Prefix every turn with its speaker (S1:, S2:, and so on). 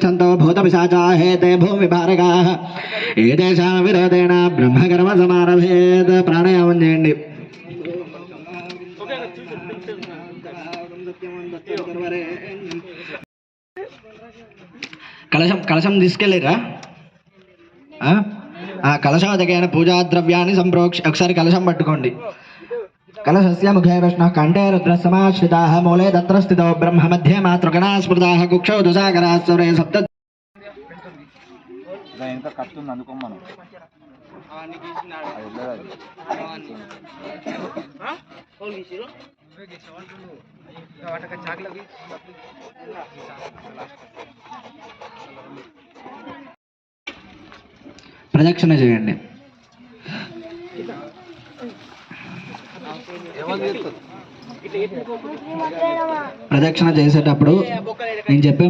S1: సంతో భూతపిశాచా హేతే భారగా ఏదేశా విరోధేణ బ్రహ్మకర్మ సమారభేద ప్రాణాయామం చేయండి కలశం కలశం తీసుకెళ్ళిరా ఆ? ఆ కలశోదకైన పూజా ద్రవ్యాన్ని సంప్రోక్ష ఒకసారి కలశం పట్టుకోండి మధ్యే మాతృగణా స్మృతా కుక్షౌ దుసాగరా సురే సప్త
S2: దాని వెనక కత్తుంది అందుకోమను అది వెళ్ళదు అది.
S1: ప్రదక్షిణ చేయండి ప్రదక్షిణ చేసేటప్పుడు నేను చెప్పే